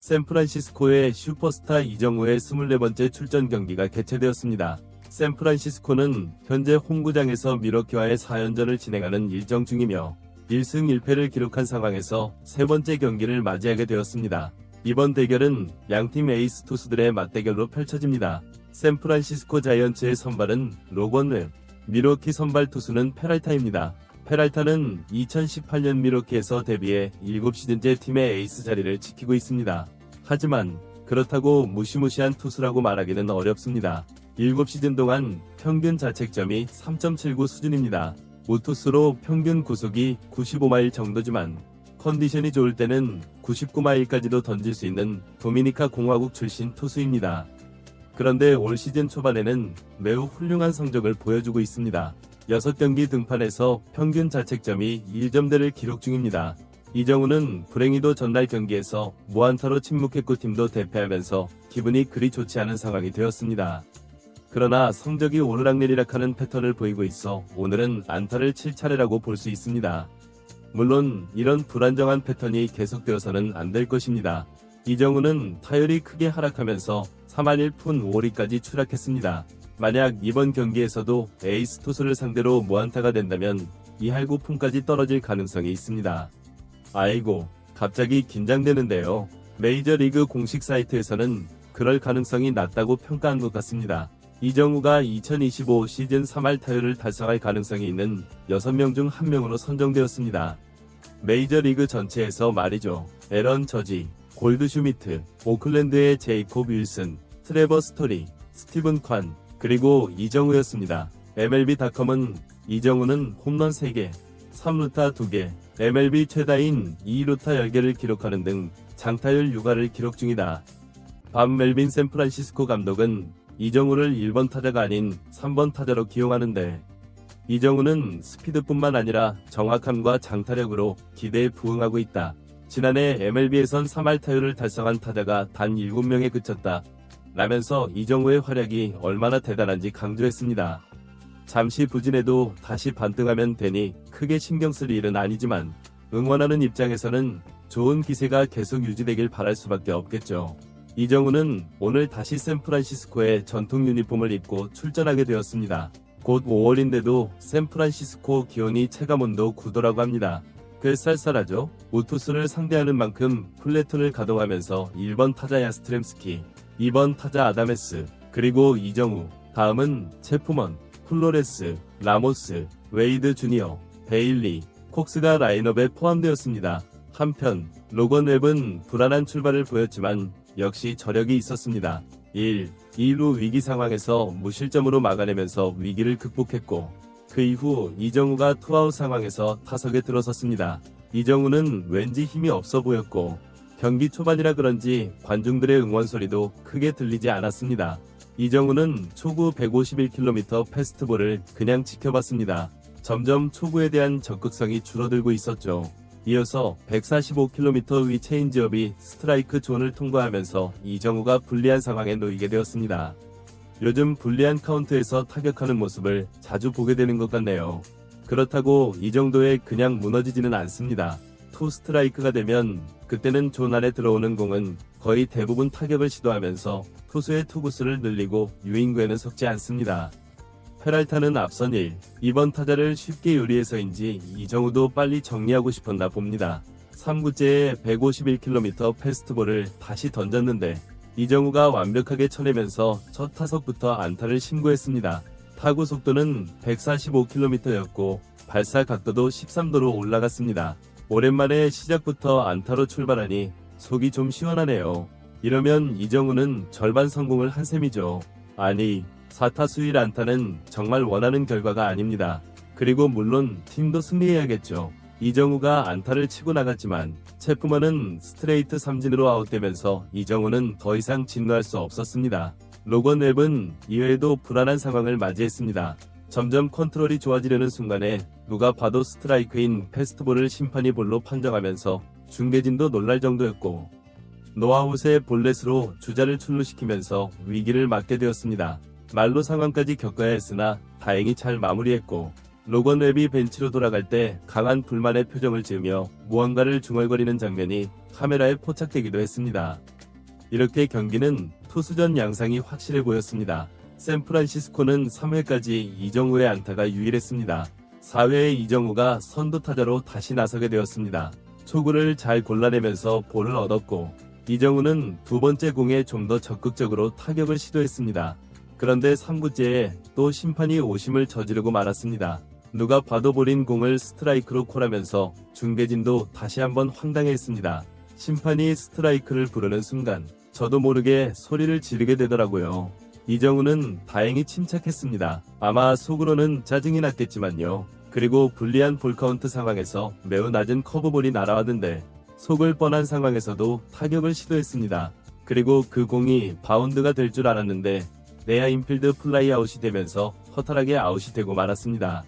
샌프란시스코의 슈퍼스타 이정우의 24번째 출전 경기가 개최되었습니다. 샌프란시스코는 현재 홈구장에서 미러키와의 4연전을 진행하는 일정 중이며 1승 1패를 기록한 상황에서 세 번째 경기를 맞이하게 되었습니다. 이번 대결은 양팀 에이스 투수들의 맞대결로 펼쳐집니다. 샌프란시스코 자이언츠의 선발은 로건 웹, 미러키 선발 투수는 페랄타입니다. 페랄타는 2018년 미러키에서 데뷔해 7시즌째 팀의 에이스 자리를 지키고 있습니다. 하지만 그렇다고 무시무시한 투수라고 말하기는 어렵습니다. 7시즌 동안 평균 자책점이 3.79 수준입니다. 우투수로 평균 구속이 95마일 정도지만 컨디션이 좋을 때는 99마일까지도 던질 수 있는 도미니카 공화국 출신 투수입니다. 그런데 올 시즌 초반에는 매우 훌륭한 성적을 보여주고 있습니다. 6경기 등판에서 평균 자책점이 1점대를 기록 중입니다. 이정우는 불행히도 전날 경기에서 무안타로 침묵했고 팀도 대패하면서 기분이 그리 좋지 않은 상황이 되었습니다. 그러나 성적이 오르락내리락하는 패턴을 보이고 있어 오늘은 안타를 칠 차례라고 볼 수 있습니다. 물론 이런 불안정한 패턴이 계속되어서는 안 될 것입니다. 이정우는 타율이 크게 하락하면서 3할 1푼 5리까지 추락했습니다. 만약 이번 경기에서도 에이스 투수를 상대로 무안타가 된다면 2할 9푼까지 떨어질 가능성이 있습니다. 아이고, 갑자기 긴장되는데요. 메이저리그 공식 사이트에서는 그럴 가능성이 낮다고 평가한 것 같습니다. 이정우가 2025 시즌 3할 타율을 달성할 가능성이 있는 6명 중 1명으로 선정되었습니다. 메이저리그 전체에서 말이죠. 에런 저지, 골드 슈미트, 오클랜드의 제이콥 윌슨, 트레버 스토리, 스티븐 관, 그리고 이정우였습니다. MLB.com은 이정우는 홈런 3개, 3루타 2개, MLB 최다인 2루타 10개를 기록하는 등 장타율 6할을 기록 중이다. 밥 멜빈 샌프란시스코 감독은 이정우를 1번 타자가 아닌 3번 타자로 기용하는데 이정우는 스피드뿐만 아니라 정확함과 장타력으로 기대에 부응하고 있다. 지난해 MLB에선 3할 타율을 달성한 타자가 단 7명에 그쳤다. 라면서 이정우의 활약이 얼마나 대단한지 강조했습니다. 잠시 부진해도 다시 반등하면 되니 크게 신경 쓸 일은 아니지만 응원하는 입장에서는 좋은 기세가 계속 유지되길 바랄 수밖에 없겠죠. 이정우는 오늘 다시 샌프란시스코의 전통 유니폼을 입고 출전하게 되었습니다. 곧 5월인데도 샌프란시스코 기온이 체감온도 9도라고 합니다. 꽤 쌀쌀하죠? 우투스를 상대하는 만큼 플래톤을 가동하면서 1번 타자 야스트렘스키, 2번 타자 아다메스, 그리고 이정우, 다음은 체프먼, 플로레스, 라모스, 웨이드 주니어, 베일리, 콕스가 라인업에 포함되었습니다. 한편 로건 웹은 불안한 출발을 보였지만 역시 저력이 있었습니다. 1. 2루 위기 상황에서 무실점으로 막아내면서 위기를 극복했고 그 이후 이정우가 투아웃 상황에서 타석에 들어섰습니다. 이정우는 왠지 힘이 없어 보였고 경기 초반이라 그런지 관중들의 응원 소리도 크게 들리지 않았습니다. 이정우는 초구 151km 패스트볼을 그냥 지켜봤습니다. 점점 초구에 대한 적극성이 줄어들고 있었죠. 이어서 145km 위 체인지업이 스트라이크 존을 통과하면서 이정우가 불리한 상황에 놓이게 되었습니다. 요즘 불리한 카운트에서 타격하는 모습을 자주 보게 되는 것 같네요. 그렇다고 이 정도에 그냥 무너지지는 않습니다. 투 스트라이크가 되면 그때는 존 안에 들어오는 공은 거의 대부분 타격을 시도하면서 투수의 투구수를 늘리고 유인구에는 속지 않습니다. 페랄타는 앞선 1, 2번 타자를 쉽게 요리해서인지 이정우도 빨리 정리하고 싶었나 봅니다. 3구째에 151km 패스트볼을 다시 던졌는데 이정우가 완벽하게 쳐내면서 첫 타석부터 안타를 신고했습니다. 타구 속도는 145km였고 발사 각도도 13도로 올라갔습니다. 오랜만에 시작부터 안타로 출발하니 속이 좀 시원하네요. 이러면 이정우는 절반 성공을 한 셈이죠. 아니, 4타수 1안타는 정말 원하는 결과가 아닙니다. 그리고 물론 팀도 승리해야겠죠. 이정우가 안타를 치고 나갔지만 체프먼은 스트레이트 삼진으로 아웃되면서 이정우는 더 이상 진노할 수 없었습니다. 로건 웹은 이외에도 불안한 상황을 맞이했습니다. 점점 컨트롤이 좋아지려는 순간에 누가 봐도 스트라이크인 패스트볼을 심판이 볼로 판정하면서 중계진도 놀랄 정도였고 노아웃의 볼넷으로 주자를 출루시키면서 위기를 맞게 되었습니다. 말로 상황까지 겪어야 했으나 다행히 잘 마무리했고 로건 웹이 벤치로 돌아갈 때 강한 불만의 표정을 지으며 무언가를 중얼거리는 장면이 카메라에 포착되기도 했습니다. 이렇게 경기는 투수전 양상이 확실해 보였습니다. 샌프란시스코는 3회까지 이정우의 안타가 유일했습니다. 4회에 이정우가 선두 타자로 다시 나서게 되었습니다. 초구를 잘 골라내면서 볼을 얻었고 이정우는 두 번째 공에 좀 더 적극적으로 타격을 시도했습니다. 그런데 3구째에 또 심판이 오심을 저지르고 말았습니다. 누가 봐도 볼인 공을 스트라이크로 콜하면서 중계진도 다시 한번 황당해했습니다. 심판이 스트라이크를 부르는 순간 저도 모르게 소리를 지르게 되더라고요. 이정우는 다행히 침착했습니다. 아마 속으로는 짜증이 났겠지만요. 그리고 불리한 볼카운트 상황에서 매우 낮은 커브볼이 날아왔는데 속을 뻔한 상황에서도 타격을 시도했습니다. 그리고 그 공이 바운드가 될 줄 알았는데 내야 인필드 플라이 아웃이 되면서 허탈하게 아웃이 되고 말았습니다.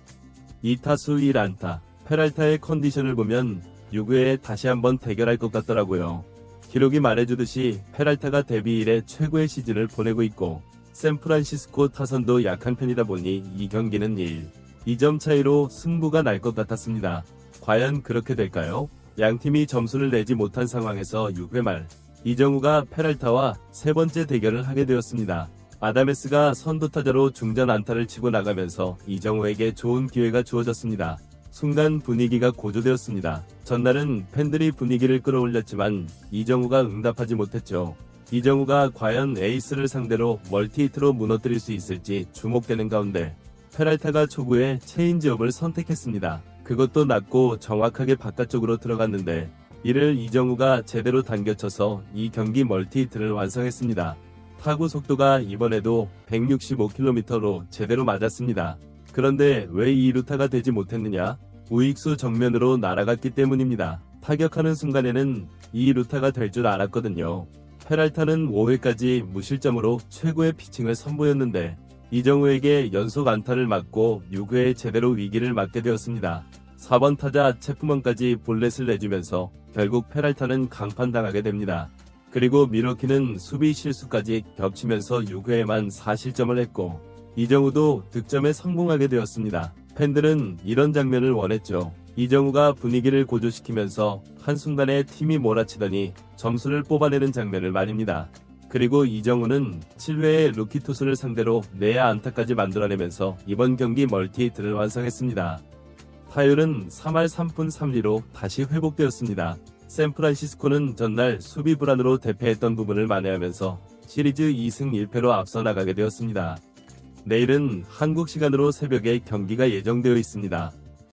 2타수 1안타, 페랄타의 컨디션을 보면 6회에 다시 한번 대결할 것 같더라고요. 기록이 말해주듯이 페랄타가 데뷔 이래 최고의 시즌을 보내고 있고 샌프란시스코 타선도 약한 편이다 보니 이 경기는 1, 2점 차이로 승부가 날 것 같았습니다. 과연 그렇게 될까요? 양팀이 점수를 내지 못한 상황에서 6회 말 이정우가 페랄타와 세 번째 대결을 하게 되었습니다. 아다메스가 선두타자로 중전 안타를 치고 나가면서 이정우에게 좋은 기회가 주어졌습니다. 순간 분위기가 고조되었습니다. 전날은 팬들이 분위기를 끌어올렸지만 이정우가 응답하지 못했죠. 이정우가 과연 에이스를 상대로 멀티히트로 무너뜨릴 수 있을지 주목되는 가운데 페랄타가 초구에 체인지업을 선택했습니다. 그것도 낮고 정확하게 바깥쪽으로 들어갔는데 이를 이정우가 제대로 당겨쳐서 이 경기 멀티히트를 완성했습니다. 타구 속도가 이번에도 165km로 제대로 맞았습니다. 그런데 왜 이 루타가 되지 못했느냐? 우익수 정면으로 날아갔기 때문입니다. 타격하는 순간에는 이 루타가 될 줄 알았거든요. 페랄타는 5회까지 무실점으로 최고의 피칭을 선보였는데 이정우에게 연속 안타를 맞고 6회에 제대로 위기를 맞게 되었습니다. 4번 타자 체프먼까지 볼넷을 내주면서 결국 페랄타는 강판당하게 됩니다. 그리고 미러키는 수비 실수까지 겹치면서 6회에만 4실점을 했고 이정우도 득점에 성공하게 되었습니다. 팬들은 이런 장면을 원했죠. 이정우가 분위기를 고조시키면서 한순간에 팀이 몰아치더니 점수를 뽑아내는 장면을 말입니다. 그리고 이정우는 7회에 루키 투수를 상대로 내야 안타까지 만들어내면서 이번 경기 멀티히트를 완성했습니다. 타율은 3할 3분 3리로 다시 회복되었습니다. 샌프란시스코는 전날 수비 불안으로 대패했던 부분을 만회하면서 시리즈 2승 1패로 앞서 나가게 되었습니다. 내일은 한국 시간으로 새벽에 경기가 예정되어 있습니다.